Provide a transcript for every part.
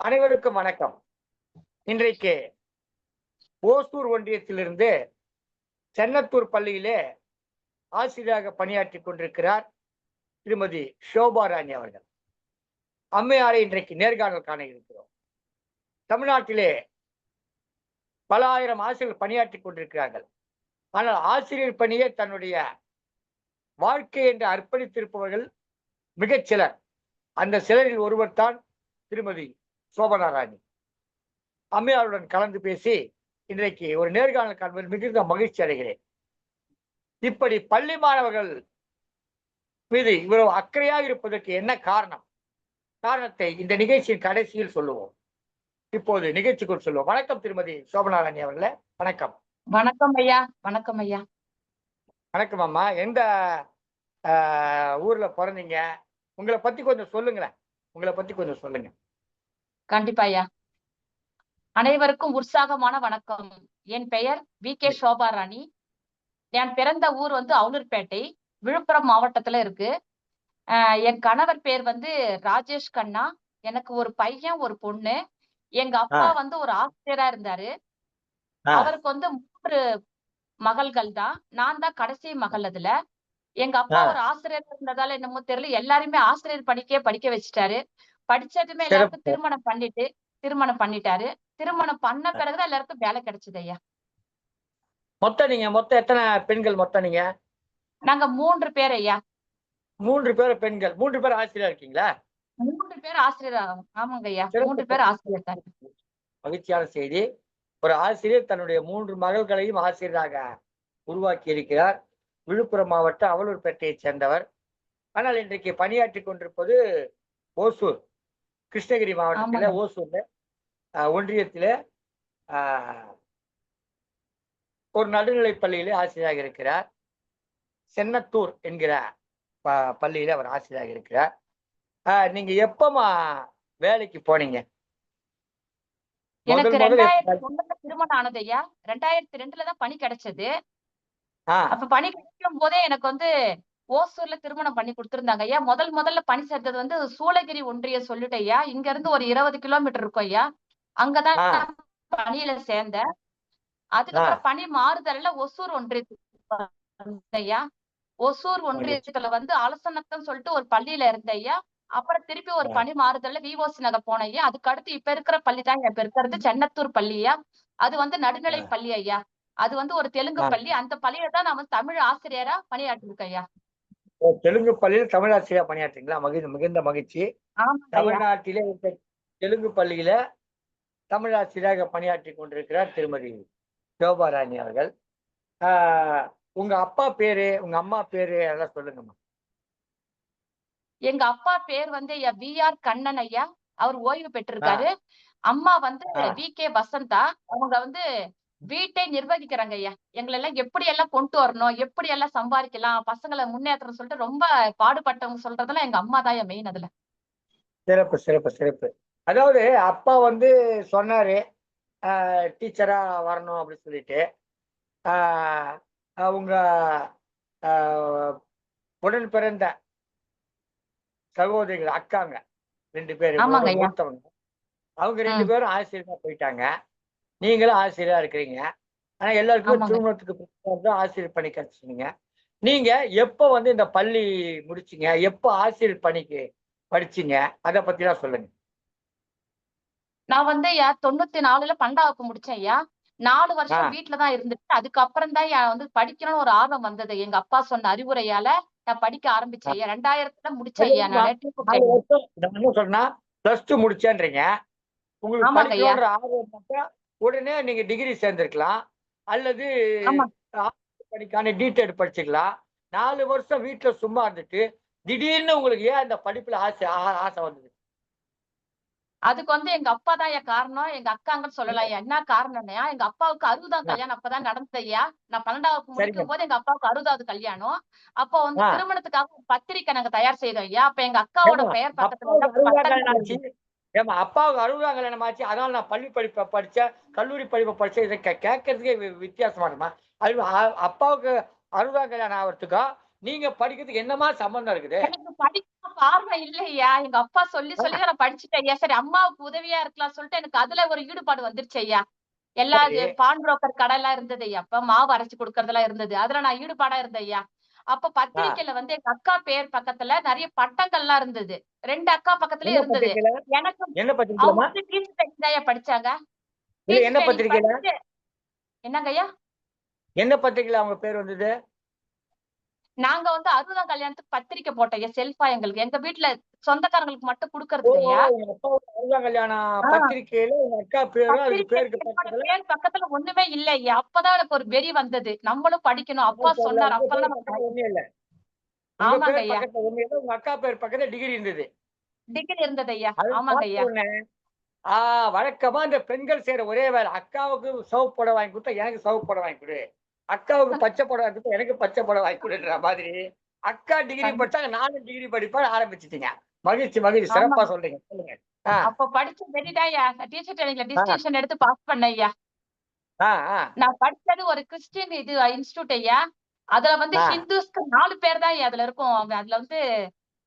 அனைவருக்கும் வணக்கம். இன்றைக்கு ஓசூர் ஒன்றியத்திலிருந்து சென்னத்தூர் பள்ளியிலே ஆசிரியராக பணியாற்றிக் கொண்டிருக்கிறார் திருமதி ஷோபா ராணி அவர்கள். அம்மையாரை இன்றைக்கு நேர்காணல் காண இருக்கிறோம். தமிழ்நாட்டிலே பல ஆயிரம் ஆசிரியர்கள் பணியாற்றி கொண்டிருக்கிறார்கள். ஆனால் ஆசிரியர் பணியே தன்னுடைய வாழ்க்கை என்று அர்ப்பணித்திருப்பவர்கள் மிகச் சிலர். அந்த சிலரில் ஒருவர் தான் திருமதி சோபனா ராணி அம்மையாருடன் கலந்து பேசி இன்றைக்கு ஒரு நேர்காணல் காண்பதில் மிகுந்த மகிழ்ச்சி அடைகிறேன். இப்படி பள்ளி மாணவர்கள் மீது இவ்வளவு அக்கறையாக இருப்பதற்கு என்ன காரணம்? காரணத்தை இந்த நிகழ்ச்சியின் கடைசியில் சொல்லுவோம். இப்போது நிகழ்ச்சிக்குள் சொல்லுவோம். வணக்கம் திருமதி சோபனா ராணி அவர்களே. வணக்கம். வணக்கம் ஐயா. வணக்கம் ஐயா. வணக்கம் அம்மா. எந்த ஊர்ல பிறந்தீங்க? உங்களை பத்தி கொஞ்சம் சொல்லுங்களேன். உங்களை பத்தி கொஞ்சம் சொல்லுங்க. கண்டிப்பா ஐயா. அனைவருக்கும் உற்சாகமான வணக்கம். என் பெயர் வி. கே. சோபா ராணி நான் பிறந்த ஊர் வந்து அவுலூர்பேட்டை விழுப்புரம் மாவட்டத்துல இருக்கு. என் கணவர் பேர் வந்து ராஜேஷ் கண்ணா. எனக்கு ஒரு பையன் ஒரு பொண்ணு. எங்க அப்பா வந்து ஒரு ஆசிரியரா இருந்தாரு. அவருக்கு வந்து மூன்று மகள்கள் தான். நான் தான் கடைசி மகள் அதுல. எங்க அப்பா. ஒரு ஆசிரியர் இருந்ததால என்னமோ தெரியல. எல்லாருமே ஆசிரியர் படிக்கே படிக்க வச்சுட்டாரு. படிச்சதுமே எல்லாருக்கும். திருமணம் பண்ணிட்டு திருமணம் பண்ணிட்டாரு. திருமணம் பண்ண பிறகுதான் எல்லாருக்கும் வேலை கிடைச்சது ஐயா. மொத்தம் நீங்க மொத்தம் எத்தனை பெண்கள் மொத்தம் நீங்க? நாங்க மூன்று பேர் ஐயா. மூன்று பேர் பெண்கள். மூன்று பேர் ஆசிரியரா இருக்கீங்களா? மூன்று பேர் ஆசிரியர் ஆமாங்க ஐயா. மூன்று பேர் ஆசிரியர் தான். மகிழ்ச்சியான செய்தி. ஒரு ஆசிரியர் தன்னுடைய மூன்று மகள்களையும் ஆசிரியராக உருவாக்கி இருக்கிறார் விழுப்புரம் மாவட்டம் அவலூர்பேட்டையைச் சேர்ந்தவர். ஆனால் இன்றைக்கு பணியாற்றி கொண்டிருப்பது ஓசூர். கிருஷ்ணகிரி மாவட்டத்தில். ஓசூர்ல ஒன்றியத்திலே ஒரு நடுநிலைப் பள்ளியிலே ஆசிரியராக இருக்கிறார். சென்னத்தூர் என்கிற ப- பள்ளியில அவர் ஆசிரியராக இருக்கிறார். நீங்க எப்பமா வேலைக்கு போனீங்க? எனக்கு ரெண்டாயிரத்தி ஒண்ணுல திருமணம் ஆனது ஐயா. ரெண்டாயிரத்தி ரெண்டுல தான் பணி கிடைச்சது. அப்ப பணி கிடைக்கும் போதே எனக்கு வந்து ஓசூர்ல திருமணம் பண்ணி கொடுத்திருந்தாங்க ஐயா. முதல் முதல்ல பணி சேர்த்தது வந்து சூளகிரி ஒன்றிய சொல்லிட்டு ஐயா. இங்க இருந்து ஒரு இருபது கிலோமீட்டர் இருக்கும் ஐயா. அங்கதான் பணியில சேர்ந்தேன் அதுக்கப்புறம் பணி மாறுதல்ல ஒசூர் ஒன்றியத்துக்கு ஐயா. ஒசூர் ஒன்றியத்துல வந்து அலசனத்தம் சொல்லிட்டு ஒரு பள்ளியில இருந்தேன் ஐயா. அப்புறம் திருப்பி ஒரு. பணி மாறுதல்ல விவோசி நகர் போனேன் ஐயா. அதுக்கு அடுத்து இப்ப இருக்கிற பள்ளி தான் இப்ப இருக்கிறது சென்னத்தூர் பள்ளியா அது வந்து நடுநிலை. பள்ளி ஐயா. அது வந்து ஒரு தெலுங்கு. பள்ளி. அந்த பள்ளியில தான் நான் வந்து தமிழ் ஆசிரியரா பணியாற்றிருக்கேன் ஐயா. தெலுங்கு பள்ளியில் தமிழாசிரியா பணியாற்றுங்களா மகிழ்ந்த மிகுந்த மகிழ்ச்சி. தமிழ்நாட்டிலே தெலுங்கு பள்ளியில தமிழாசிரியராக பணியாற்றி கொண்டிருக்கிறார் திருமதி சோபா ராணி அவர்கள் உங்க அப்பா பேரு உங்க அம்மா பேரு அதெல்லாம் சொல்லுங்கம்மா. எங்க அப்பா பேர் வந்து வி ஆர் கண்ணன் ஐயா. அவர் ஓய்வு பெற்றிருக்காரு. அம்மா வந்து. V K Vasantha. அவங்க வந்து வீட்டை நிர்வகிக்கிறாங்க ஐயா. எங்களை எல்லாம் எப்படி எல்லாம் கொண்டு வரணும் எப்படி எல்லாம் சம்பாதிக்கலாம் பசங்களை முன்னேற்றணும் சொல்லிட்டு ரொம்ப பாடுபட்டவங்க சொல்றதெல்லாம் எங்க அம்மா தான் மெயின் அதுல. சிறப்பு சிறப்பு சிறப்பு. அதாவது அப்பா வந்து சொன்னாரு டீச்சரா வரணும் அப்படின்னு சொல்லிட்டு. ஆஹ், உடன் பிறந்த சகோதரிகள் அக்காங்க ரெண்டு பேர் ஆமாங்க ஐயா. மூத்தவங்க. அவங்க ரெண்டு. பேரும் ஆசிரியரா போயிட்டாங்க. நீங்களும் ஆசிரியரா இருக்கிறீங்க. ஆனா எல்லாருக்குமே. திருமணத்துக்கு தான் ஆசிரியர் பணி கிடைச்சிங்க நீங்க எப்போ வந்து இந்த பள்ளி முடிச்சீங்க? எப்போ ஆசிரியர் பணிக்கு படிச்சீங்க? அதை பத்திலாம் சொல்லுங்க. நான் வந்து ஐயா தொண்ணூத்தி நாலுல பன்னெண்டாம் வகுப்பு முடிச்சேன் ஐயா. நாலு வருஷம் ஆ. வீட்டுல தான் இருந்துட்டு அதுக்கப்புறம் தான் வந்து படிக்கணும்னு ஒரு ஆர்வம் வந்தது. எங்க அப்பா சொன்ன அறிவுரையால நான் படிக்க ஆரம்பிச்சேன் ஐயா. ரெண்டாயிரத்துல முடிச்சேன் ஐயா நான். என்ன சொன்னா பிளஸ் டூ முடிச்சேன்றீங்க. உங்களுக்கு உடனே நீங்க டிகிரி சேர்ந்திருக்கலாம். அல்லது ஆமா. படிக்கான டீட்டெயில் படிச்சுக்கலாம். நாலு வருஷம் வீட்டுல சும்மா இருந்துட்டு திடீர்னு உங்களுக்கு ஏன் அந்த படிப்புல ஆசை ஆசை வந்தது? அதுக்கு வந்து எங்க அப்பா தான் ஐயா காரணம். எங்க அக்காங்கன்னு சொல்லலாம் என்ன காரணம்னா? எங்க அப்பாவுக்கு அறுபதாம் கல்யாணம் அப்பதான் நடந்தது ஐயா. நான் பன்னெண்டாவது. முடிக்கும் போது எங்க அப்பாவுக்கு அறுபதாவது கல்யாணம். அப்போ வந்து. திருமணத்துக்காக பத்திரிக்கை நாங்க தயார் செய்தோம் ஐயா. அப்ப எங்க அக்காவோட பெயர் பக்கத்துல ஏமா அப்பாவுக்கு அறுபதாம் கல்யாணம் ஆச்சு அதனால நான் பள்ளி படிப்பை படிச்சேன் கல்லூரி படிப்பை படிச்சேன். இதை கே- கேட்கறதுக்கே வி- வித்தியாசமா இருக்குமா? அது அப்பாவுக்கு அறுபதாம் கல்யாணம் ஆகிறதுக்கா? நீங்க படிக்கிறதுக்கு என்னமா சம்பந்தம் இருக்குது? படிக்க பார்வை இல்லையா? எங்க அப்பா சொல்லி சொல்லி நான் படிச்சுட்டேன். ஐயா சரி அம்மாவுக்கு உதவியா இருக்கலாம் சொல்லிட்டு எனக்கு அதுல ஒரு ஈடுபாடு வந்துருச்சு ஐயா. எல்லா. பான் புரோக்கர் கடை எல்லாம் இருந்தது ஐயா. அப்ப மாவு அரைச்சு கொடுக்கறதெல்லாம் இருந்தது. அதுல நான் ஈடுபாடா இருந்தேன் ஐயா. அப்ப பத்திரிக்கையில வந்து எங்க அக்கா பேர் பக்கத்துல நிறைய பட்டங்கள்லாம் இருந்தது. ரெண்டு அக்கா பக்கத்துல இருந்தது. எனக்கு என்ன ஐயா படிச்சாங்க. என்ன படிச்சுட்டு- என்னங்க ஐயா? என்ன பத்திரிக்கையில அவங்க பேர் வந்தது? நாங்க வந்து அறுபதாம் கல்யாணத்துக்கு பத்திரிக்கை போட்டோம் ஐயா செல்ஃபா எங்களுக்கு. எங்க வீட்டுல சொந்தக்காரங்களுக்கு மட்டும் ஐயா. உங்க அப்பா அறுபதாம் கல்யாணம். பத்திரிக்கையில உங்க அக்கா பேருக்கு பக்கத்துல? பேர் பக்கத்துல ஒண்ணுமே இல்ல ஐயா. அப்பதான் எனக்கு ஒரு வெறி வந்தது. நம்மளும் படிக்கணும். அப்பா சொன்னார். அப்பதான் இல்ல. ஆமாங்க ஐயா. உங்க அக்கா பேர் பக்கத்துல டிகிரி இருந்தது. டிகிரி இருந்தது ஐயா. ஆமாங்க ஆஹ் வழக்கமா இந்த பெண்கள் செய்யற ஒரே வேலை. அக்காவுக்கு சவுப்பு புடவை வாங்கி கொடுத்தா எனக்கு சவுப்பு புடவை வாங்கி கொடு. அக்காவுக்கு பச்சை புடவை வாங்கி கொடுத்தா எனக்கு பச்சை புடவை வாங்கி கொடுன்ற மாதிரி. அக்கா டிகிரி படிச்சாங்க நானும் டிகிரி படிப்பேன் ஆரம்பிச்சிட்டீங்க. மகிழ்ச்சி மகிழ்ச்சி. சிறப்பா சொல்றீங்க. சொல்லுங்க. அப்ப படிச்ச வெறிதான் ஐயா. டீச்சர் ட்ரைனிங்ல டிஸ்டிங்ஷன் எடுத்து பாஸ் பண்ணேன் ஐயா. நான் படிச்சது ஒரு கிறிஸ்டியன் இது இன்ஸ்டியூட் ஐயா. அதுல வந்து. ஹிந்துஸ்க்கு நாலு பேர் தான் அதுல இருக்கும். அவங்க அதுல வந்து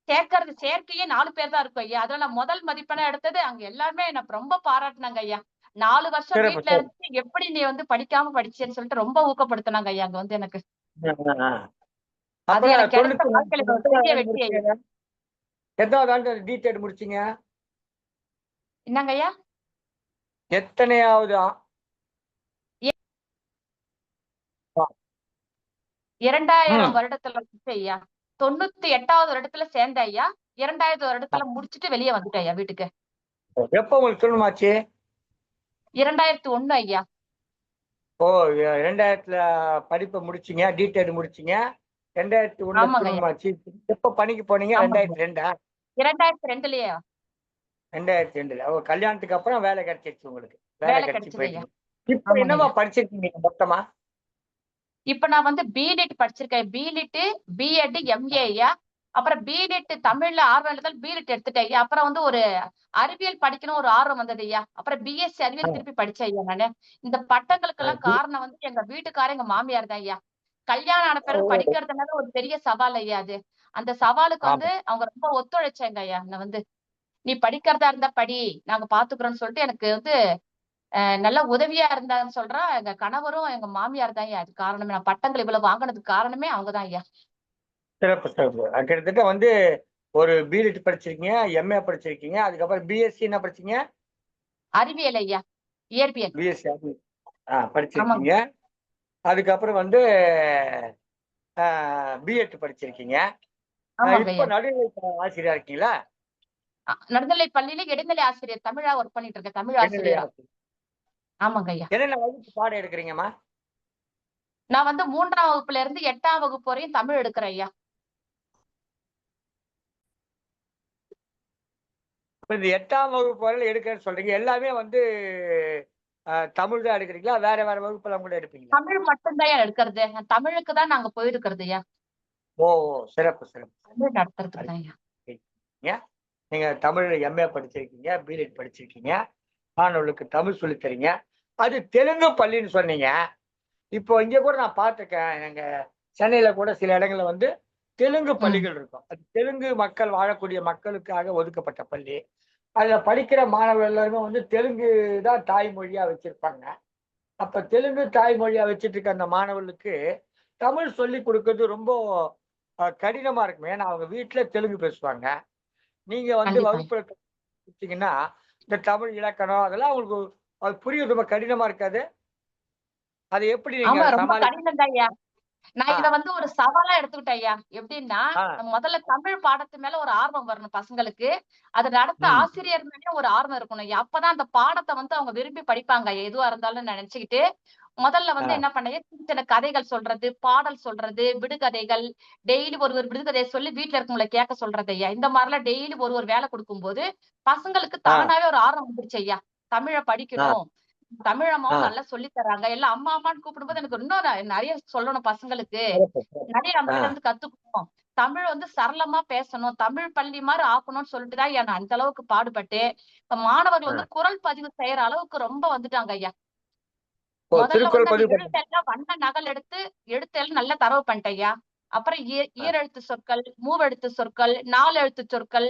சேர்க்கறது சேர்க்கையே நாலு பேர் தான் இருக்கும் ஐயா. அதுல நான் முதல் மதிப்பெண்ணா எடுத்தது அங்க எல்லாருமே என்ன ரொம்ப பாராட்டுனாங்க ஐயா. நாலு வருஷம் வீட்டுல இருந்து எப்படி நீ வந்து படிக்காம படிச்சேன்னு சொல்லிட்டு ரொம்ப ஊக்கப்படுத்தினாங்க ஐயா அங்க வந்து எனக்கு. அது எனக்கு தொண்ணூத்தி வாழ்க்கையில வெற்றி ஐயா. ஆண்டு முடிச்சீங்க? என்னங்க ஐயா? எத்தனையாவது இரண்டாயிரம். வருடத்துல ஐயா. தொண்ணூத்தி எட்டாவது வருடத்துல சேர்ந்த ஐயா. இரண்டாயிரத்து வருடத்துல முடிச்சிட்டு வெளியே வந்துட்டேன் ஐயா வீட்டுக்கு. எப்போ உங்களுக்கு திருமணமாச்சு இரண்டாயிரத்தி ஒண்ணு ஐயா. ஓ எ- ரெண்டாயிரத்துல படிப்பை முடிச்சீங்க டீடெயில் முடிச்சீங்க. ரெண்டாயிரத்தி ஒண்ணு. திருமணமாச்சு எப்ப பணிக்கு போனீங்க. ரெண்டாயிரத்தி ரெண்டா? இரண்டாயிரத்தி ரெண்டுலயே. ரெண்டாயிரத்தி ரெண்டுல. ஓ கல்யாணத்துக்கு அப்புறம் வேலை கிடைச்சிருச்சு உங்களுக்கு. வேலை கிடைச்சு. போயிட்டீங்க இப்ப என்னமா. படிச்சிருக்கீங்க மொத்தமா? இப்ப நான் வந்து பிலிட் படிச்சிருக்கேன். பிலிட் பிஎட் எம்ஏ ஐயா அப்புறம் பிலிட் தமிழ்ல ஆர்வம் இருந்தால் பிலிட் எடுத்துட்டேன். ஐயா அப்புறம் வந்து ஒரு அறிவியல் படிக்கணும் ஒரு ஆர்வம் வந்தது ஐயா. அப்புறம் பிஎஸ்சி அறிவியல் திருப்பி படிச்சேன் ஐயா நானு. இந்த பட்டங்களுக்கெல்லாம் ஆ, பி- காரணம் வந்து எங்க வீட்டுக்காரர் எங்க மாமியார் தான் ஐயா. கல்யாணம் ஆன பிறகு. படிக்கிறதுனால ஒரு பெரிய சவால் ஐயா அது. அந்த சவாலுக்கு. வந்து அவங்க ரொம்ப ஒத்துழைச்சாங்க ஐயா என்ன வந்து. நீ படிக்கிறதா இருந்தா படி நாங்க பாத்துக்கிறோம்னு சொல்லிட்டு எனக்கு வந்து நல்ல உதவியா இருந்தான்னு சொல்றா. எங்க கணவரும் எங்க மாமியார் தான் ஐயா. அது காரணமே நான் பட்டங்கள் இவ்வளவு வாங்கினதுக்கு காரணமே அவங்கதான் ஐயா. சிறப்பு சிறப்பு. கிட்டத்தட்ட வந்து ஒரு பிலிட் படிச்சிருக்கீங்க எம்ஏ படிச்சிருக்கீங்க அதுக்கப்புறம் பிஎஸ்சி என்ன படிச்சீங்க? அறிவியல் ஐயா. இயற்பியல். பிஎஸ்சி படிச்சிருக்கீங்க. அதுக்கப்புறம் வந்து பிஎட் படிச்சிருக்கீங்க. இப்ப நடுநிலை ஆசிரியரா இருக்கீங்களா? நடுநிலை பள்ளியில இடைநிலை ஆசிரியர் தமிழா ஒர்க் பண்ணிட்டு இருக்கேன் தமிழ் ஆசிரியர். ஆமாங்க ஐயா. என்னென்ன வகுப்பு பாடம் எடுக்கிறீங்கம்மா? நான் வந்து மூன்றாம் வகுப்புல இருந்து எட்டாம் வகுப்பு வரையும் தமிழ் எடுக்கிறேன் ஐயா. இந்த எட்டாம் வகுப்பு வரையில எடுக்கிறேன்னு சொல்றீங்க. எல்லாமே வந்து தமிழ் தான் எடுக்கிறீங்களா? வேற வேற வகுப்பெல்லாம் கூட எடுப்பீங்களா? தமிழ் மட்டும்தான் எடுக்கிறது. தமிழுக்கு தான் நாங்க போயிருக்கிறது ஐயா. ஓ ஓ, சிறப்பு சிறப்பு. தமிழ் நடத்துறதுக்கு நீங்க தமிழ் எம்ஏ படிச்சிருக்கீங்க பிஎட் படிச்சிருக்கீங்க. மாணவர்களுக்கு தமிழ் சொல்லித் தரீங்க. அது தெலுங்கு பள்ளின்னு சொன்னீங்க. இப்போ இங்க கூட நான் பார்த்திருக்கேன். எங்க சென்னையில கூட சில இடங்கள்ல வந்து தெலுங்கு பள்ளிகள் இருக்கும். அது தெலுங்கு மக்கள் வாழக்கூடிய மக்களுக்காக ஒதுக்கப்பட்ட பள்ளி. அதுல படிக்கிற மாணவர்கள் எல்லாருமே வந்து தெலுங்கு தான் தாய்மொழியா வச்சிருப்பாங்க. அப்ப தெலுங்கு தாய்மொழியா வச்சிட்டு இருக்க அந்த மாணவர்களுக்கு தமிழ் சொல்லி கொடுக்கறது ரொம்ப அஹ், கடினமா இருக்கும். ஏன்னா அவங்க வீட்டுல தெலுங்கு பேசுவாங்க. நீங்க வந்து. வகுப்புல கொடுத்தீங்கன்னா இந்த தமிழ் இலக்கணம் அதெல்லாம் உங்களுக்கு அது புரியுது ரொம்ப கடினமா இருக்காது அது எப்படி நீங்க நான். இத வந்து ஒரு சவாலா எடுத்துக்கிட்டேன் ஐயா எப்படின்னா. முதல்ல தமிழ் பாடத்து மேல ஒரு ஆர்வம் வரணும் பசங்களுக்கு அது நடத்த. ஆசிரியர் மேலே ஒரு ஆர்வம் இருக்கணும் ஐயா அப்பதான் அந்த பாடத்தை வந்து அவங்க விரும்பி படிப்பாங்க ஐயா எதுவா இருந்தாலும் நினைச்சுக்கிட்டு முதல்ல வந்து. என்ன பண்ணேன் சின்ன சின்ன கதைகள் சொல்றது பாடல் சொல்றது விடுகதைகள் டெய்லி ஒரு ஒரு விடுகதையை சொல்லி வீட்டுல இருக்கவங்கள கேட்க சொல்றது ஐயா இந்த மாதிரிலாம் டெய்லி ஒரு ஒரு வேலை கொடுக்கும்போது பசங்களுக்கு ஆ. தானாவே ஒரு ஆர்வம் வந்துருச்சு ஐயா தமிழை படிக்கணும். தமிழ். நல்லா சொல்லி தராங்க எல்லாம் அம்மா அம்மான்னு கூப்பிடும்போது எனக்கு இன்னும் நிறைய சொல்லணும் பசங்களுக்கு. நிறைய நம்ம இருந்து கத்துக்கணும். தமிழ் வந்து சரளமா பேசணும். தமிழ் பள்ளி மாதிரி ஆக்கணும்னு சொல்லிட்டு தான் ஐயா நான் அந்த அளவுக்கு பாடுபட்டு இப்ப மாணவர்கள் வந்து குரல் பதிவு செய்யற அளவுக்கு ரொம்ப வந்துட்டாங்க ஐயா. முதல்ல வந்து வண்ண நகல் எடுத்து எழுத்தெல்லாம் நல்லா தரவு பண்ணிட்டேன் ஐயா. அப்புறம் ஈரெழுத்து சொற்கள் மூவெழுத்து சொற்கள் நாலு எழுத்து சொற்கள்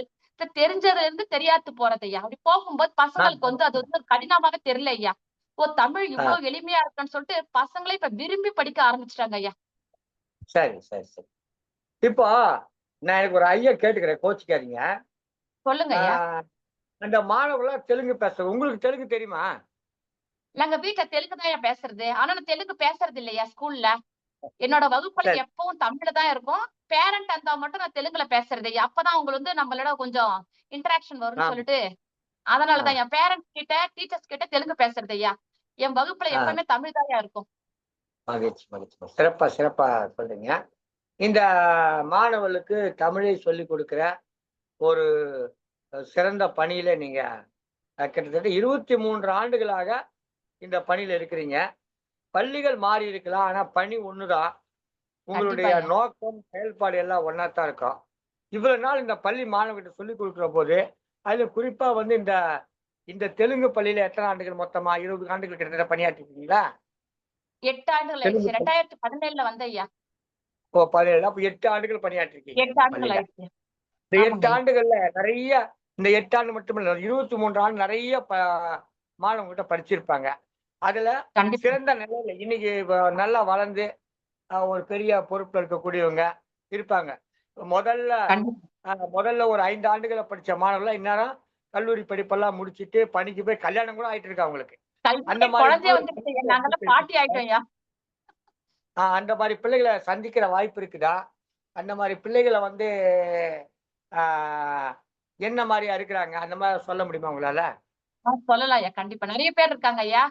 தெரிஞ்சதுல இருந்து தெரியாது போறது ஐயா. அப்படி போகும்போது பசங்களுக்கு வந்து அது வந்து கடினமாவே தெரியல ஐயா. ஓ தமிழ் இவ்வளவு எளிமையா இருக்குன்னு சொல்லிட்டு பசங்களே இப்ப விரும்பி படிக்க ஆரம்பிச்சிட்டாங்க ஐயா. சரி சரி சரி. இப்போ நான் எனக்கு ஒரு ஐயா கேட்டுக்கிறேன் கோச்சிக்காதீங்க. சொல்லுங்க ஐயா. அந்த மாணவர்களாம் தெலுங்கு பேச உங்களுக்கு தெலுங்கு தெரியுமா? நாங்க வீட்டுல தெலுங்கு தான் பேசுறது. ஆனா நான் தெலுங்கு பேசுறது இல்லையா ஸ்கூல்ல? என்னோட வகுப்புல. எப்பவும் தமிழ்ல தான் இருக்கும். பேரண்ட் இருந்தா மட்டும் நான் தெலுங்குல பேசுறது. அப்பதான் உங்களுக்கு வந்து நம்மளோட கொஞ்சம் இன்டராக்ஷன் வரும்னு. சொல்லிட்டு அதனாலதான் என் பேரண்ட்ஸ் கிட்ட டீச்சர்ஸ் கிட்ட தெலுங்கு பேசுறது ஐயா. என் வகுப்புல. எப்பவுமே தமிழ் தான் இருக்கும். மகிழ்ச்சி மகிழ்ச்சி சிறப்பா சிறப்பா சொல்றீங்க. இந்த மாணவர்களுக்கு தமிழை சொல்லிக் கொடுக்கிற ஒரு சிறந்த பணியில நீங்க கிட்டத்தட்ட இருபத்தி மூன்று ஆண்டுகளாக இந்த பணியில இருக்கிறீங்க. பள்ளிகள் மாறி இருக்கலாம் ஆனா பணி ஒண்ணுதான் உங்களுடைய. நோக்கம் செயல்பாடு எல்லாம் ஒன்னா தான் இருக்கும் இவ்வளவு நாள் இந்த பள்ளி மாணவர்கிட்ட சொல்லிக் கொடுக்கிற போது அதுல குறிப்பா வந்து இந்த இந்த தெலுங்கு பள்ளியில எத்தனை ஆண்டுகள் மொத்தமா? இருபது ஆண்டுகள் கிட்டத்தட்ட பணியாற்றிருக்கீங்களா எட்டு ஆண்டுகள் ஆயிடுச்சு. ரெண்டாயிரத்தி பதினேழுல வந்த ஐயா. ஓ பதினேழு அப்ப எட்டு ஆண்டுகள் பணியாற்றிருக்கீங்க எட்டு ஆண்டுகள் இந்த எட்டு. ஆண்டுகள்ல நிறைய இந்த எட்டு ஆண்டு மட்டும் இல்ல இருபத்தி மூன்று ஆண்டு நிறைய ப மாணவங்கிட்ட படிச்சிருப்பாங்க. அதுல சிறந்த நிலையில இன்னைக்கு நல்லா வளர்ந்து ஒரு பெரிய பொறுப்புல இருக்கக்கூடியவங்க இருப்பாங்க. முதல்ல முதல்ல ஒரு ஐந்து ஆண்டுகளை படிச்ச மாணவர்கள் இந்நேரம் கல்லூரி படிப்பெல்லாம் முடிச்சிட்டு பணிக்கு போய் கல்யாணம் கூட ஆயிட்டு இருக்கு அவங்களுக்கு. அந்த மாதிரி ஆஹ் அந்த மாதிரி பிள்ளைகளை சந்திக்கிற வாய்ப்பு இருக்குதா? அந்த மாதிரி பிள்ளைகளை வந்து என்ன மாதிரியா இருக்கிறாங்க? அந்த மாதிரி சொல்ல முடியுமா உங்களால? சொல்லலாம் ஐயா கண்டிப்பா. நிறைய பேர் இருக்காங்க ஐயா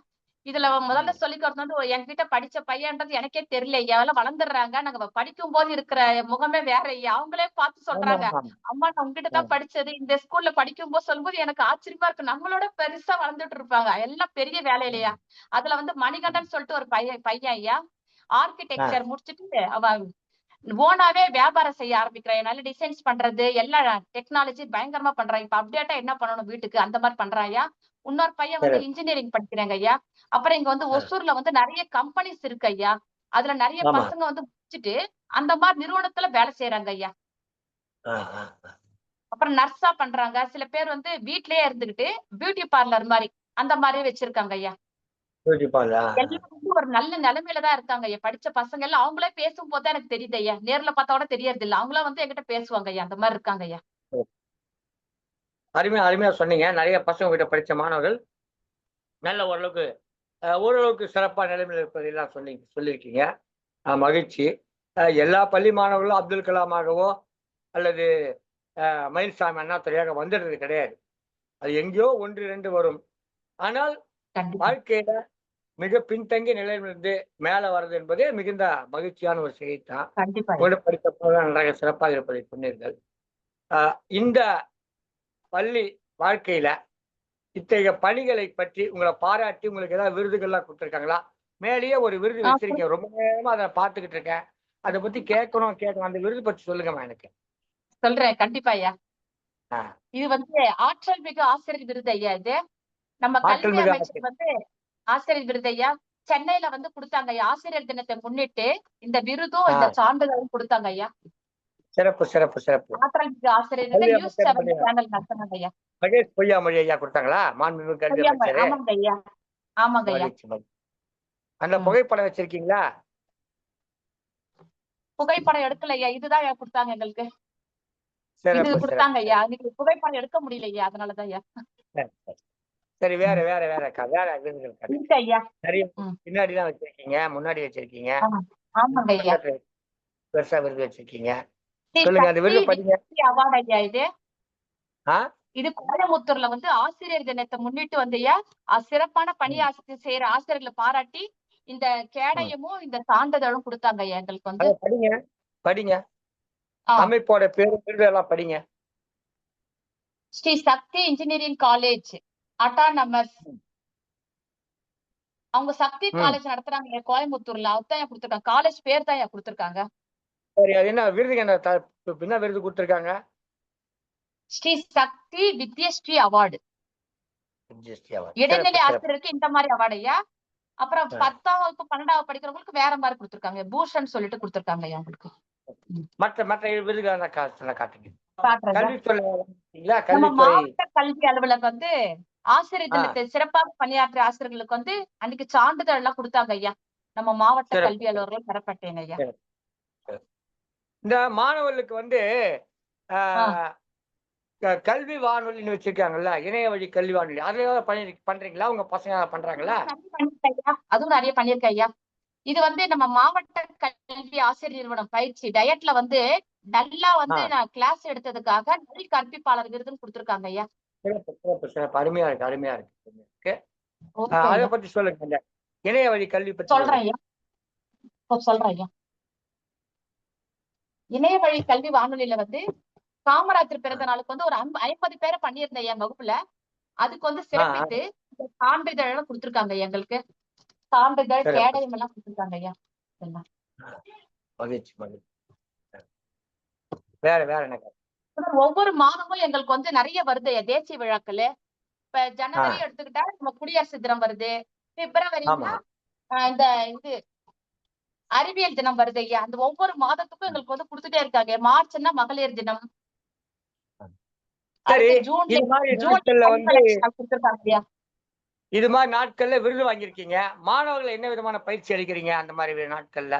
இதுல முதல்ல சொல்லிக்கிறது வந்து என்கிட்ட படிச்ச பையன்றது எனக்கே தெரியல எல்லாம் வளர்ந்துடுறாங்க. நாங்க படிக்கும் போது இருக்கிற முகமே வேற ஐயா அவங்களே பார்த்து சொல்றாங்க. அம்மா நான் உங்ககிட்ட தான் படிச்சது. இந்த ஸ்கூல்ல படிக்கும் போது சொல்லும்போது எனக்கு ஆச்சரியமா இருக்கு. நம்மளோட பெருசா வளர்ந்துட்டு இருப்பாங்க. எல்லாம் பெரிய வேலையிலையா? அதுல வந்து மணிகண்டன் சொல்லிட்டு ஒரு பையன் பையன் ஐயா. ஆர்கிடெக்சர் முடிச்சுட்டு அவன் ஓனாவே வியாபாரம் செய்ய ஆரம்பிக்கிறான். நல்ல டிசைன்ஸ் பண்றது எல்லா டெக்னாலஜி பயங்கரமா பண்றான். இப்ப அப்டேட்டா என்ன பண்ணணும் வீட்டுக்கு? அந்த மாதிரி பண்றான் ஐயா. இன்னொரு பையன் வந்து இன்ஜினியரிங் படிக்கிறாங்க ஐயா. அப்புறம் இங்க வந்து ஒசூர்ல வந்து நிறைய கம்பெனிஸ் இருக்கு ஐயா. அதுல நிறைய. பசங்க வந்து முடிச்சுட்டு அந்த மாதிரி நிறுவனத்துல வேலை செய்யறாங்க ஐயா. அப்புறம் நர்ஸா பண்றாங்க. சில பேர் வந்து வீட்லயே இருந்துகிட்டு பியூட்டி பார்லர் மாதிரி அந்த மாதிரி வச்சிருக்காங்க ஐயா. ஒரு நல்ல நிலைமையில தான் இருக்காங்க ஐயா. படிச்ச பசங்க எல்லாம் அவங்களே பேசும்போது தான் எனக்கு தெரியுது ஐயா. நேர்ல பார்த்தா கூட தெரியறது இல்ல அவங்களா வந்து என்கிட்ட பேசுவாங்க ஐயா. அந்த மாதிரி இருக்காங்க ஐயா. அருமையா அருமையா சொன்னீங்க. நிறைய பசங்க கிட்ட படிச்ச மாணவர்கள் நல்ல ஓரளவுக்கு ஓரளவுக்கு சிறப்பா நிலைமையில் இருப்பதெல்லாம் சொன்னீங்க சொல்லியிருக்கீங்க. மகிழ்ச்சி. எல்லா பள்ளி மாணவர்களும் அப்துல் கலாமாகவோ அல்லது மயில்சாமி அண்ணாதுரையாக வந்துடுறது கிடையாது. அது எங்கேயோ ஒன்று ரெண்டு வரும். ஆனால் வாழ்க்கையில மிக பின்தங்கிய நிலையிலிருந்து மேல வர்றது என்பதே மிகுந்த மகிழ்ச்சியான ஒரு செய்தி தான் படித்த போது நன்றாக சிறப்பாக இருப்பதை சொன்னீர்கள். இந்த பள்ளி வாழ்க்கையில இத்தகைய பணிகளை பற்றி உங்களை பாராட்டி உங்களுக்கு ஏதாவது விருதுகள்லாம் கொடுத்துருக்காங்களா? மேலேயே ஒரு விருது வச்சிருக்கேன் ரொம்ப நேரமா அதை பார்த்துக்கிட்டு இருக்கேன். அதை பத்தி கேட்கணும் கேட்கணும். அந்த விருது பத்தி சொல்லுங்கம்மா எனக்கு. சொல்றேன். கண்டிப்பா ஐயா. இது வந்து ஆற்றல் மிகு ஆசிரியர் விருது ஐயா இது. நம்ம கல்வி அமைச்சர் வந்து ஆசிரியர் விருது ஐயா. சென்னையில வந்து கொடுத்தாங்க ஐயா. ஆசிரியர் தினத்தை முன்னிட்டு இந்த விருதும் இந்த. சான்றிதழும் கொடுத்தாங்க ஐயா. சிறப்பு சிறப்பு சிறப்பு. மகேஷ் பொய்யாமொழி ஐயா கொடுத்தாங்களா? மாண்புமிகு கல்வி அமைச்சர். அந்த. புகைப்படம் வச்சிருக்கீங்களா? புகைப்படம் எடுக்கல ஐயா. இதுதான் ஐயா கொடுத்தாங்க எங்களுக்கு. இது கொடுத்தாங்க ஐயா. இன்னைக்கு புகைப்படம் எடுக்க முடியல ஐயா. அதனாலதான் ஐயா. சரி, சரி. சரி வேற வேற வேற அக்கா. வேற விருதுகள் ஐயா. ம். பின்னாடி தான் வச்சிருக்கீங்க முன்னாடி வச்சிருக்கீங்க. பெருசா விருது வச்சிருக்கீங்க. சொல்லுங்க அந்த விருது படிங்க. அவார்டு ஐயா இது? இது கோயம்புத்தூர்ல வந்து ஆசிரியர் தினத்தை முன்னிட்டு வந்து ஐயா அ- சிறப்பான பணி ஆசிரியர் செய்யற ஆசிரியர்களை பாராட்டி இந்த கேடயமும் இந்த சான்றிதழும் கொடுத்தாங்க ஐயா எங்களுக்கு வந்து? அதை படிங்க படிங்க. அமைப்போட பேரு எல்லாம் படிங்க. Sri Sakthi engineering college autonomous. அவங்க சக்தி. காலேஜ் நடத்துறாங்க கோயம்புத்தூர்ல. அதுதான் கொடுத்துருக்காங்க? காலேஜ் பேர் தான் கொடுத்துருக்காங்க? சரி அது என்ன விருதுக்கு என்ன என்ன விருது கொடுத்துருக்காங்க? ஸ்ரீ சக்தி வித்யஸ்ரீ அவார்டு. இடைநிலை. ஆசிரியருக்கு இந்த மாதிரி அவார்டு ஐயா. அப்புறம். பத்தாம் வகுப்பு பன்னெண்டாவது படிக்கிறவங்களுக்கு வேற மாதிரி கொடுத்துருக்காங்க. பூஷன் சொல்லிட்டு கொடுத்துருக்காங்க ஐயா உங்களுக்கு மற்ற மற்ற விருதுகளை காட்டுங்க. மாவட்ட கல்வி அலுவலர் வந்து ஆசிரியர். தினத்தை சிறப்பாக பணியாற்றிய ஆசிரியர்களுக்கு வந்து அன்னைக்கு சான்றிதழ் எல்லாம் கொடுத்தாங்க ஐயா. நம்ம மாவட்ட. கல்வி அலுவலர்கள் பெறப்பட்டேங்க ஐயா. இந்த மாணவர்களுக்கு வந்து கல்வி வானொலின்னு வச்சிருக்காங்கல்ல இணைய வழி கல்வி வானொலி. அதுல பண்ணி பண்றீங்களா? உங்க பசங்க பண்றாங்களா. அதுவும் நிறைய பண்ணிருக்கேன் ஐயா இது வந்து நம்ம மாவட்ட கல்வி ஆசிரியர் நிறுவனம் பயிற்சி டயட்ல வந்து நல்லா வந்து. நான் கிளாஸ் எடுத்ததுக்காக நல் கற்பிப்பாளர் விருதுன்னு கொடுத்திருக்காங்க ஐயா அருமையா இருக்கு அருமையா இருக்கு அதை. பத்தி சொல்லுங்க இணைய வழி கல்வி பத்தி சொல்றேன். ஐயா சொல்றேன் ஐயா இணைய வழி கல்வி வானொலியில வந்து காமராஜர் பிறந்த நாளுக்கு வந்து ஒரு ஐம்ப- ஐம்பது பேரை பண்ணியிருந்தேன் என் வகுப்புல. அதுக்கு வந்து சிறப்பித்து சான்றிதழ் எல்லாம் கொடுத்திருக்காங்க எங்களுக்கு. சான்றிதழ். கேடயம் எல்லாம் கொடுத்திருக்காங்க ஐயா. வேற வேற ஒவ்வொரு மாதமும் எங்களுக்கு வந்து நிறைய வருது தேசிய விழாக்கள். இப்ப ஜனவரி எடுத்துக்கிட்டா நம்ம குடியரசு தினம் வருது. பிப்ரவரினா இந்த இது அறிவியல் தினம் வருது ஐயா. அந்த ஒவ்வொரு மாதத்துக்கும் எங்களுக்கு வந்து கொடுத்துட்டே இருக்காங்க. மார்ச்னா மகளிர் தினம். ஜூன் ஐயா. இது மாதிரி நாட்கள்ல விருது வாங்கியிருக்கீங்க. மாணவர்கள் என்ன விதமான பயிற்சி அளிக்கிறீங்க அந்த மாதிரி நாட்கள்ல?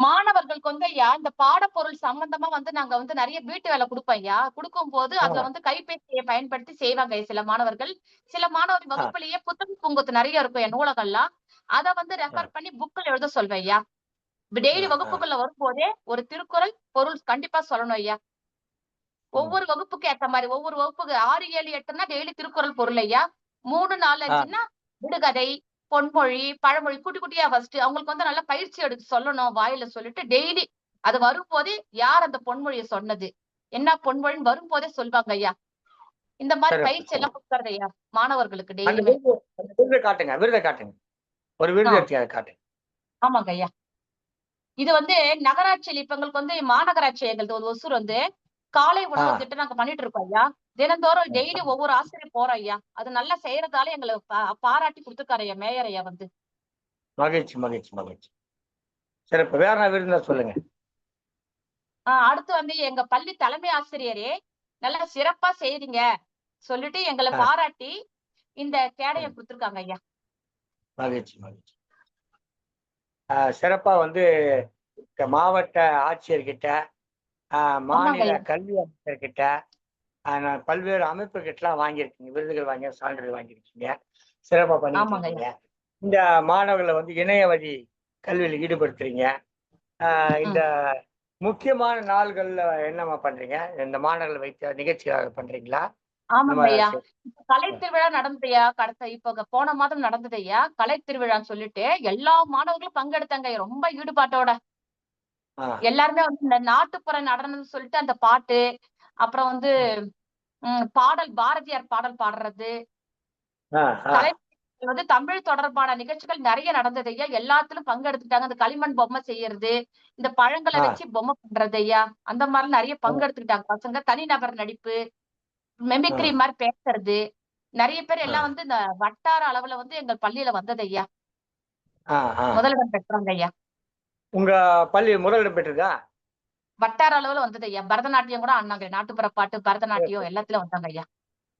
மாணவர்களுக்கு வந்து ஐயா இந்த பாடப்பொருள் சம்பந்தமா வந்து நாங்க வந்து நிறைய வீட்டு வேலை கொடுப்போம் ஐயா. கொடுக்கும் போது அதுல வந்து கைபேசியை பயன்படுத்தி செய்வாங்க சில மாணவர்கள். சில மாணவர் வகுப்புலயே புத்தக பூங்கொத்து நிறைய இருக்கும் என் நூலகம்லாம். அத வந்து ரெஃபர் பண்ணி புக்ல எழுத சொல்வேன் ஐயா. டெய்லி. வகுப்புக்குள்ள வரும்போதே ஒரு திருக்குறள் பொருள் கண்டிப்பா சொல்லணும் ஐயா. ஒவ்வொரு வகுப்புக்கு ஏத்த மாதிரி ஒவ்வொரு வகுப்புக்கு ஆறு ஏழு எட்டுனா டெய்லி திருக்குறள் பொருள் ஐயா. மூணு நாலு அஞ்சுன்னா விடுகதை பொன்மொழி பழமொழி குட்டி குட்டியா ஃபர்ஸ்ட் அவங்களுக்கு வந்து நல்லா பயிற்சி எடுத்து சொல்லணும் வாயில சொல்லிட்டு டெய்லி அது வரும்போதே யார் அந்த பொன்மொழியை சொன்னது? என்ன பொன்மொழின்னு வரும்போதே சொல்வாங்க ஐயா. இந்த மாதிரி பயிற்சி எல்லாம் கொடுக்கறது ஐயா மாணவர்களுக்கு டெய்லி விருது காட்டுங்க விருதை காட்டுங்க. ஒரு விருது காட்டுங்க ஆமாங்க ஐயா. இது வந்து நகராட்சியில் இப்ப எங்களுக்கு வந்து மாநகராட்சி எங்களுக்கு ஒரு ஒசூர் வந்து காலை உணவு. திட்டம் நாங்க பண்ணிட்டு இருக்கோம் ஐயா. தினந்தோறும் டெய்லி ஒவ்வொரு ஆசிரியர் போறோம் ஐயா. அது நல்லா செய்யறதால எங்களை பாராட்டி கொடுத்துருக்காரு ஐயா மேயர் ஐயா வந்து. மகிழ்ச்சி மகிழ்ச்சி மகிழ்ச்சி. சிறப்பு வேற என்ன விருதுனா சொல்லுங்க. அடுத்து வந்து எங்க பள்ளி தலைமை ஆசிரியரே நல்லா சிறப்பா செய்றீங்க. சொல்லிட்டு எங்களை. பாராட்டி இந்த கேடயம் கொடுத்திருக்காங்க ஐயா. மகிழ்ச்சி மகிழ்ச்சி. சிறப்பா வந்து மாவட்ட ஆட்சியர்கிட்ட மாநில. கல்வி அமைச்சர்கிட்ட நான் பல்வேறு அமைப்புகிட்டலாம் வாங்கியிருக்கீங்க. விருதுகள் வாங்கி சான்றிதழ் வாங்கியிருக்கீங்க. சிறப்பா பண்ணிட்டு ஆமாங்க. இருக்கீங்க இந்த மாணவர்களை வந்து இணைய வழி கல்வியில் ஈடுபடுத்துறீங்க. இந்த முக்கியமான நாள்கள்ல என்னம்மா பண்றீங்க? இந்த மாணவர்களை வைத்த நிகழ்ச்சியாக பண்றீங்களா? இந்த ஆமாங்க மாதிரி ஐயா. கலை திருவிழா நடந்ததுயா? கடத்த இப்ப போன மாதம் நடந்தது ஐயா கலை திருவிழான்னு சொல்லிட்டு எல்லா மாணவர்களும் பங்கெடுத்தாங்க. ரொம்ப ஈடுபாட்டோட. எல்லாருமே வந்து இந்த நாட்டுப்புற நடனம்னு சொல்லிட்டு அந்த பாட்டு அப்புறம் வந்து பாடல் பாரதியார் பாடல் பாடுறது. வந்து தமிழ் தொடர்பான நிகழ்ச்சிகள் நிறைய நடந்தது ஐயா. எல்லாத்திலும் பங்கெடுத்துட்டாங்க அந்த களிமண் பொம்மை செய்யறது இந்த பழங்களை. வச்சு பொம்மை பண்றது ஐயா. அந்த மாதிரி நிறைய பங்கெடுத்துக்கிட்டாங்க. பசங்க தனிநபர் நடிப்பு மெமிக்ரி மாதிரி பேசுறது. நிறைய பேர் எல்லாம் வந்து இந்த வட்டார அளவுல வந்து எங்கள் பள்ளியில வந்தது ஐயா. முதலிடம் பெற்றாங்க ஐயா. உங்க பள்ளி முதலிடம் பெற்றதா வட்டார அளவுல வந்தது ஐயா. பரதநாட்டியம் கூட ஆடினாங்க நாட்டுப்புற பாட்டு பரதநாட்டியம் எல்லாத்துலயும் வந்தாங்க ஐயா.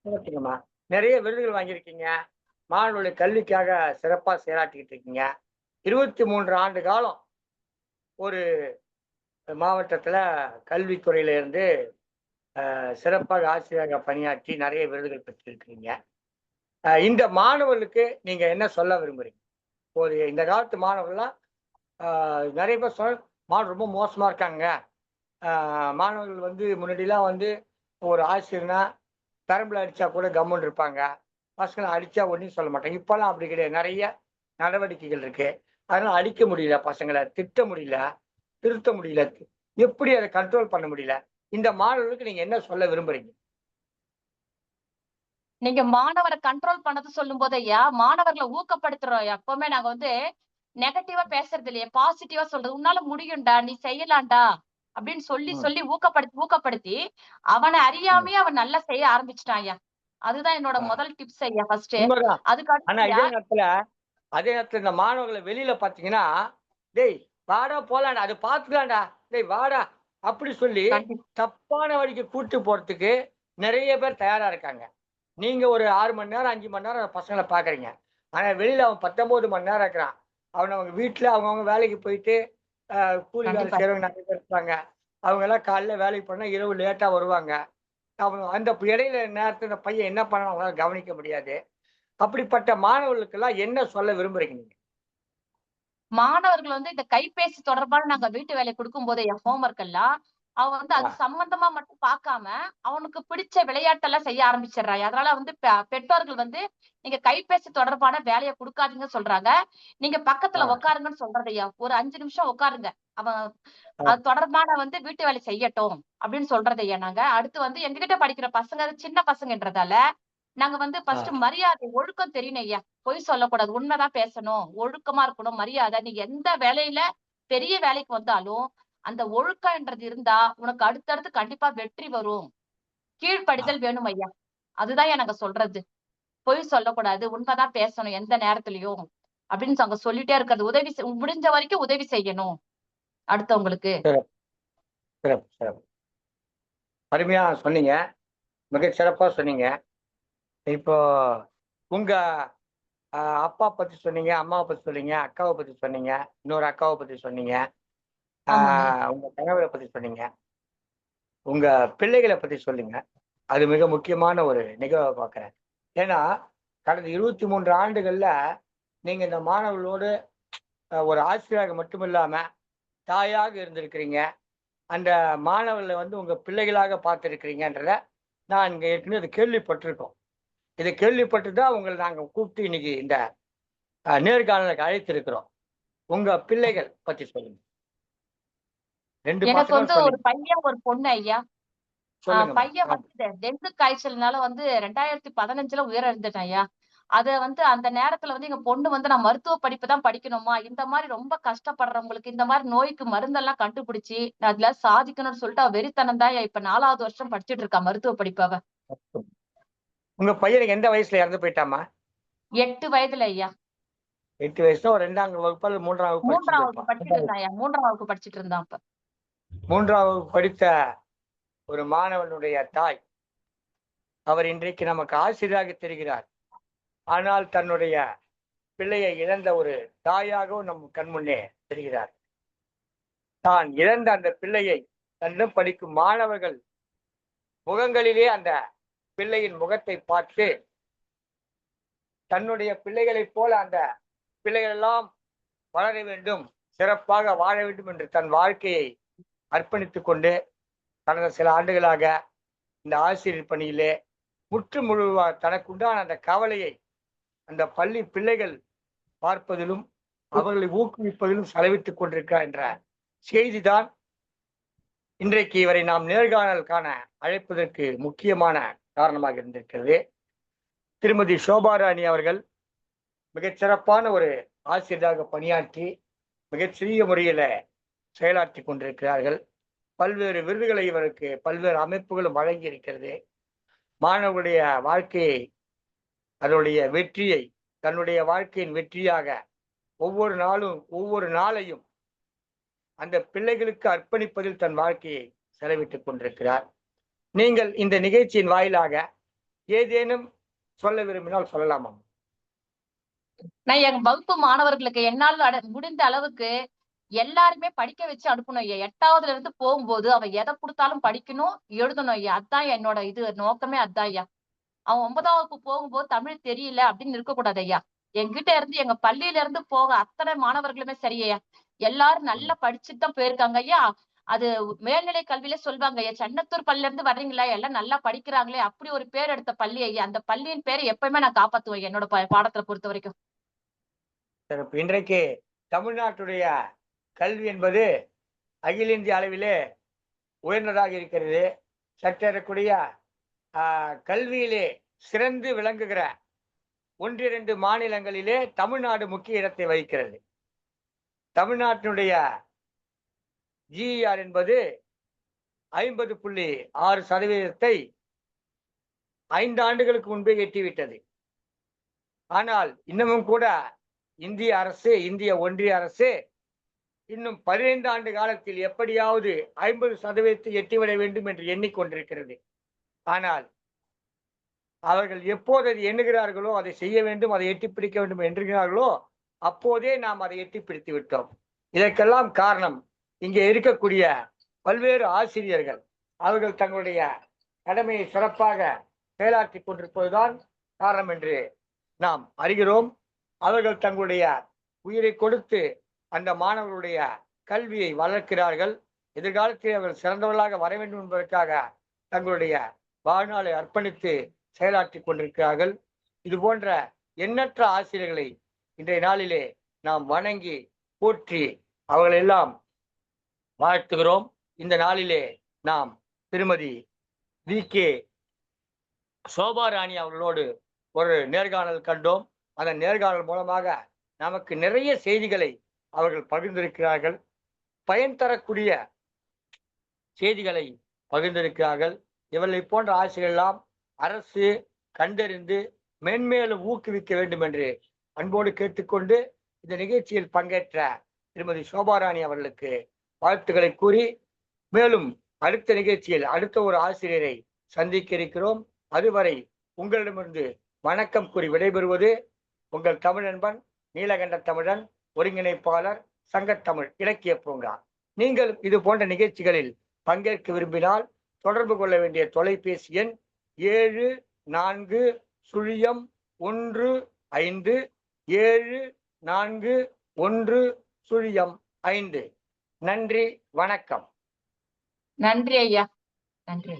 ஓகேங்கம்மா நிறைய விருதுகள் வாங்கியிருக்கீங்க. மாணவர்களுடைய கல்விக்காக சிறப்பா செயலாற்றிக்கிட்டு இருக்கீங்க. இருபத்தி மூன்று ஆண்டு காலம் ஒரு மாவட்டத்துல கல்வித்துறையில இருந்து சிறப்பாக ஆசிரியராக பணியாற்றி நிறைய விருதுகள் பெற்றிருக்கிறீங்க. இந்த மாணவர்களுக்கு நீங்க என்ன சொல்ல விரும்புறீங்க? ஒரு இந்த காலத்து மாணவர்கள்லாம் நிறைய பேர் சொல் மாணவர் ரொம்ப மோசமா இருக்காங்க. மாணவர்கள் வந்து முன்னாடிலாம் வந்து ஒரு ஆசிரியர்னா பெரம்புல அடிச்சா கூட கம்முன்னு இருப்பாங்க. பசங்களை அடிச்சா ஒன்றும் சொல்ல மாட்டாங்க. இப்போல்லாம் அப்படி கிடையாது. நிறைய நடவடிக்கைகள் இருக்கு. அதனால அடிக்க முடியல பசங்களை திட்ட முடியல திருத்த முடியல. எப்படி அதை கண்ட்ரோல் பண்ண முடியல? இந்த மாணவர்களுக்கு நீங்க என்ன சொல்ல விரும்புறீங்க? நீங்க மாணவரை கண்ட்ரோல் பண்ணது சொல்லும் போது ஐயா மாணவர்களை ஊக்கப்படுத்துறோம். எப்பவுமே நாங்க வந்து நெகட்டிவா பேசுறது இல்லையா பாசிட்டிவா சொல்றது. உன்னால முடியும்டா நீ செய்யலாம்டா. அப்படின்னு சொல்லி. சொல்லி ஊக்கப்படுத்தி ஊக்கப்படுத்தி அவனை அறியாமையே அவன் நல்லா செய்ய ஆரம்பிச்சிட்டான் ஐயா. அதுதான் என்னோட. முதல் டிப்ஸ் ஐயா ஃபர்ஸ்ட் அதுக்கு ஆனா இதே நேரத்துல அதே நேரத்துல இந்த மாணவர்களை வெளியில பாத்தீங்கன்னா டேய் வாடா போலாம்டா அது பார்த்துக்கலாம்டா டேய் வாடா அப்படி சொல்லி தப்பான வழிக்கு கூட்டு போறதுக்கு நிறைய பேர் தயாரா இருக்காங்க. நீங்க ஒரு ஆறு மணி நேரம் அஞ்சு மணி நேரம் பசங்களை பாக்குறீங்க. ஆனா வெளியில அவன் பத்தொன்பது மணி நேரம் இருக்கிறான். அவன் அவங்க வீட்டுல அவங்கவுங்க வேலைக்கு போயிட்டு கூலி வேலை. செய்யறவங்க நிறைய பேர் இருப்பாங்க. அவங்க எல்லாம் காலைல வேலைக்கு போனா இரவு லேட்டா வருவாங்க. அவன் அந்த இடையில நேரத்துல பையன் என்ன பண்ண அவங்களால கவனிக்க முடியாது. அப்படிப்பட்ட மாணவர்களுக்கெல்லாம் என்ன சொல்ல விரும்புறீங்க நீங்க? மாணவர்கள் வந்து இந்த கைபேசி தொடர்பான நாங்க வீட்டு வேலை கொடுக்கும் போது என் ஹோம்ஒர்க் எல்லாம் அவன் வந்து அது. சம்பந்தமா மட்டும் பார்க்காம அவனுக்கு பிடிச்ச விளையாட்டெல்லாம் செய்ய ஆரம்பிச்சிடுறான் அதனால வந்து பெற்றோர்கள் வந்து நீங்க கைபேசி தொடர்பான வேலையை கொடுக்காதீங்கன்னு சொல்றாங்க. நீங்க பக்கத்துல. உட்காருங்கன்னு சொல்றது ஐயா ஒரு அஞ்சு நிமிஷம் உட்காருங்க அவன். அது தொடர்பான வந்து வீட்டு வேலை செய்யட்டும் அப்படின்னு சொல்றது ஐயா நாங்க அடுத்து வந்து எங்ககிட்ட படிக்கிற பசங்க சின்ன பசங்கன்றதால நாங்க வந்து ஃபர்ஸ்ட் மரியாதை ஒழுக்கம் தெரியணும் ஐயா. பொய் சொல்லக்கூடாது. உண்மைதான் பேசணும். ஒழுக்கமா இருக்கணும். மரியாதை. நீங்க எந்த வேலையில பெரிய வேலைக்கு வந்தாலும் அந்த ஒழுக்கம்ன்றது இருந்தா உனக்கு அடுத்தடுத்து கண்டிப்பா வெற்றி வரும். கீழ்ப்படிதல் வேணும் ஐயா. அதுதான் எனக்கு சொல்றது. பொய் சொல்லக்கூடாது. உண்மைதான் பேசணும். எந்த நேரத்துலயும். அப்படின்னு அவங்க சொல்லிட்டே இருக்கிறது. உதவி செய்- முடிஞ்ச வரைக்கும் உதவி செய்யணும். அடுத்தவங்களுக்கு. அருமையா சொன்னீங்க. மிக சிறப்பா சொன்னீங்க. இப்போ உங்க அப்பா பத்தி சொன்னீங்க அம்மாவை பத்தி சொன்னீங்க அக்காவை பத்தி சொன்னீங்க இன்னொரு அக்காவை பத்தி சொன்னீங்க. ஆமாங்க. ஆஹ், உங்க கணவரை பத்தி சொன்னீங்க. உங்க பிள்ளைகளை பத்தி சொல்லுங்க. அது மிக முக்கியமான ஒரு நிகழ்வை பார்க்குறேன். ஏன்னா கடந்த இருபத்தி மூன்று ஆண்டுகள்ல நீங்க இந்த மாணவர்களோடு ஒரு ஆசிரியராக மட்டும் இல்லாம தாயாக இருந்திருக்கிறீங்க. அந்த மாணவர்களை வந்து உங்க பிள்ளைகளாக பார்த்துருக்கிறீங்கன்றத நான் இங்க ஏற்கனவே இது கேள்விப்பட்டிருக்கோம். இதை கேள்விப்பட்டு தான் உங்களை நாங்கள் கூப்பிட்டு இன்னைக்கு இந்த நேர்காணலுக்கு அழைத்திருக்கிறோம். உங்க பிள்ளைகள் பத்தி சொல்லுங்க. எனக்கு வந்து ஒரு பையன் ஒரு பொண்ணு ஐயா. பையன் வந்து டெங்கு காய்ச்சல்னால வந்து ரெண்டாயிரத்தி பதினஞ்சுல உயிரிழந்துட்டேன் ஐயா. அத வந்து அந்த நேரத்துல வந்து எங்க பொண்ணு வந்து நான் மருத்துவ படிப்பு தான் படிக்கணுமா? இந்த மாதிரி ரொம்ப கஷ்டப்படுறவங்களுக்கு இந்த மாதிரி நோய்க்கு மருந்தெல்லாம் கண்டுபிடிச்சு அதுல சாதிக்கணும்னு சொல்லிட்டு அவ வெறித்தனம் தான் இப்ப நாலாவது வருஷம் படிச்சுட்டு இருக்கா மருத்துவ படிப்பு அவ. உங்க பையனுக்கு எந்த வயசுல இறந்து போயிட்டாமா எட்டு வயதுல ஐயா. எட்டு வயசுல ஒரு ரெண்டாம் வகுப்பு மூன்றாம் வகுப்பு மூன்றாம் வகுப்பு படிச்சுட்டு இருந்தான் ஐயா. மூன்றாம் வகுப்பு படிச்சுட்டு இருந்தான் அப்ப. மூன்றாம் வகுப்பு படித்த ஒரு மாணவனுடைய தாய் அவர் இன்றைக்கு நமக்கு ஆசிரியராக தெரிகிறார். ஆனால் தன்னுடைய பிள்ளையை இழந்த ஒரு தாயாகவும் நம் கண்முன்னே தெரிகிறார். தான் இழந்த அந்த பிள்ளையை தன்னும் படிக்கும் மாணவர்கள் முகங்களிலே அந்த பிள்ளையின் முகத்தை பார்த்து தன்னுடைய பிள்ளைகளைப் போல அந்த பிள்ளைகள் எல்லாம் வளர வேண்டும் சிறப்பாக வாழ வேண்டும் என்று தன் வாழ்க்கையை அர்ப்பணித்து கொண்டு கடந்த சில ஆண்டுகளாக இந்த ஆசிரியர் பணியிலே முற்று முழுவாக தனக்குண்டான அந்த கவலையை அந்த பள்ளி பிள்ளைகள் பார்ப்பதிலும் அவர்களை ஊக்குவிப்பதிலும் செலவித்துக் கொண்டிருக்கிறார் என்ற செய்திதான் இன்றைக்கு இவரை நாம் நேர்காணல் காண அழைப்பதற்கு முக்கியமான காரணமாக இருந்திருக்கிறது. திருமதி சோபாராணி அவர்கள் மிகச்சிறப்பான ஒரு ஆசிரியராக பணியாற்றி மிகச்சிறிய முறையில செயலாற்றி கொண்டிருக்கிறார்கள். பல்வேறு விருதுகளை இவருக்கு பல்வேறு அமைப்புகளும் வழங்கி இருக்கிறது மாணவருடைய வாழ்க்கையை அதனுடைய வெற்றியை தன்னுடைய வாழ்க்கையின் வெற்றியாக ஒவ்வொரு நாளும் ஒவ்வொரு நாளையும் அந்த பிள்ளைகளுக்கு அர்ப்பணிப்பதில் தன் வாழ்க்கையை செலவிட்டுக் கொண்டிருக்கிறார். நீங்கள் இந்த நிகழ்ச்சியின் வாயிலாக ஏதேனும் சொல்ல விரும்பினால் சொல்லலாமா? நான் என் வகுப்பு மாணவர்களுக்கு என்னால் முடிந்த அளவுக்கு எல்லாருமே படிக்க வச்சு அனுப்பணும் ஐயா. எட்டாவதுல இருந்து போகும்போது அவன் எதை கொடுத்தாலும் படிக்கணும் எழுதணும் ஐயா. அதான் என்னோட இது நோக்கமே அதான் ஐயா. அவன் ஒன்பதாம் வகுப்பு போகும்போது தமிழ் தெரியல அப்படின்னு இருக்கக்கூடாது ஐயா. எங்கிட்ட இருந்து எங்க பள்ளியில இருந்து போக அத்தனை மாணவர்களுமே சரியா எல்லாரும் நல்லா படிச்சுட்டு தான் போயிருக்காங்க ஐயா. அது மேல்நிலை கல்வியில சொல்லுவாங்க ஐயா சென்னத்தூர் பள்ளில இருந்து வர்றீங்களா? எல்லாம் நல்லா படிக்கிறாங்களே. அப்படி ஒரு பேர் எடுத்த பள்ளி ஐயா. அந்த பள்ளியின் பேரை எப்பயுமே நான் காப்பாத்துவேன் என்னோட பாடத்துல பொறுத்த வரைக்கும். இன்றைக்கு தமிழ்நாட்டுடைய கல்வி என்பது அகில இந்திய அளவிலே உயர்ந்ததாக இருக்கிறது. சற்றேறக்கூடிய கல்வியிலே சிறந்து விளங்குகிற ஒன்றிரண்டு மாநிலங்களிலே தமிழ்நாடு முக்கிய இடத்தை வகிக்கிறது. தமிழ்நாட்டினுடைய ஜிஆர் என்பது ஐம்பது புள்ளி ஆறு சதவீதத்தை ஐந்து ஆண்டுகளுக்கு முன்பே எட்டிவிட்டது. ஆனால் இன்னமும் கூட இந்திய அரசு இந்திய ஒன்றிய அரசு இன்னும் பதினைந்து ஆண்டு காலத்தில் எப்படியாவது ஐம்பது சதவீதத்தை எட்டிவிட வேண்டும் என்று எண்ணிக்கொண்டிருக்கிறது. ஆனால் அவர்கள் எப்போது அதை எண்ணுகிறார்களோ அதை செய்ய வேண்டும் அதை எட்டி பிடிக்க வேண்டும் என்கிறார்களோ அப்போதே நாம் அதை எட்டி பிடித்து விட்டோம். இதற்கெல்லாம் காரணம் இங்கே இருக்கக்கூடிய பல்வேறு ஆசிரியர்கள். அவர்கள் தங்களுடைய கடமையை சிறப்பாக செயலாற்றி கொண்டிருப்பதுதான் காரணம் என்று நாம் அறிகிறோம். அவர்கள் தங்களுடைய உயிரை கொடுத்து அந்த மாணவர்களுடைய கல்வியை வளர்க்கிறார்கள். எதிர்காலத்தில் அவர்கள் சிறந்தவர்களாக வர வேண்டும் என்பதற்காக தங்களுடைய வாழ்நாளை அர்ப்பணித்து செயலாற்றிக் கொண்டிருக்கிறார்கள். இது போன்ற எண்ணற்ற ஆசிரியர்களை இன்றைய நாளிலே நாம் வணங்கி போற்றி அவர்களெல்லாம் வாழ்த்துகிறோம். இந்த நாளிலே நாம் திருமதி வி. கே. சோபாராணி அவர்களோடு ஒரு நேர்காணல் கண்டோம். அந்த நேர்காணல் மூலமாக நமக்கு நிறைய செய்திகளை அவர்கள் பகிர்ந்திருக்கிறார்கள். பயன் தரக்கூடிய செய்திகளை பகிர்ந்திருக்கிறார்கள். இவர்களை போன்ற ஆசிரியர்கள் எல்லாம் அரசு கண்டறிந்து மென்மேலும் ஊக்குவிக்க வேண்டும் என்று அன்போடு கேட்டுக்கொண்டு இந்த நிகழ்ச்சியில் பங்கேற்ற திருமதி சோபாராணி அவர்களுக்கு வாழ்த்துக்களை கூறி மேலும் அடுத்த நிகழ்ச்சியில் அடுத்த ஒரு ஆசிரியரை சந்திக்க இருக்கிறோம். அதுவரை உங்களிடமிருந்து வணக்கம் கூறி விடைபெறுவது உங்கள் தமிழ் நண்பன் நீலகண்ட தமிழன் ஒருங்கிணைப்பாளர் சங்கத்தமிழ் இலக்கிய பூங்கா நீங்கள் இது போன்ற நிகழ்ச்சிகளில் பங்கேற்க விரும்பினால் தொடர்பு கொள்ள வேண்டிய தொலைபேசி எண் ஏழு நான்கு சுழியம் ஒன்று ஐந்து ஏழு நான்கு ஒன்று சுழியம் ஐந்து. நன்றி வணக்கம். நன்றி ஐயா. நன்றி.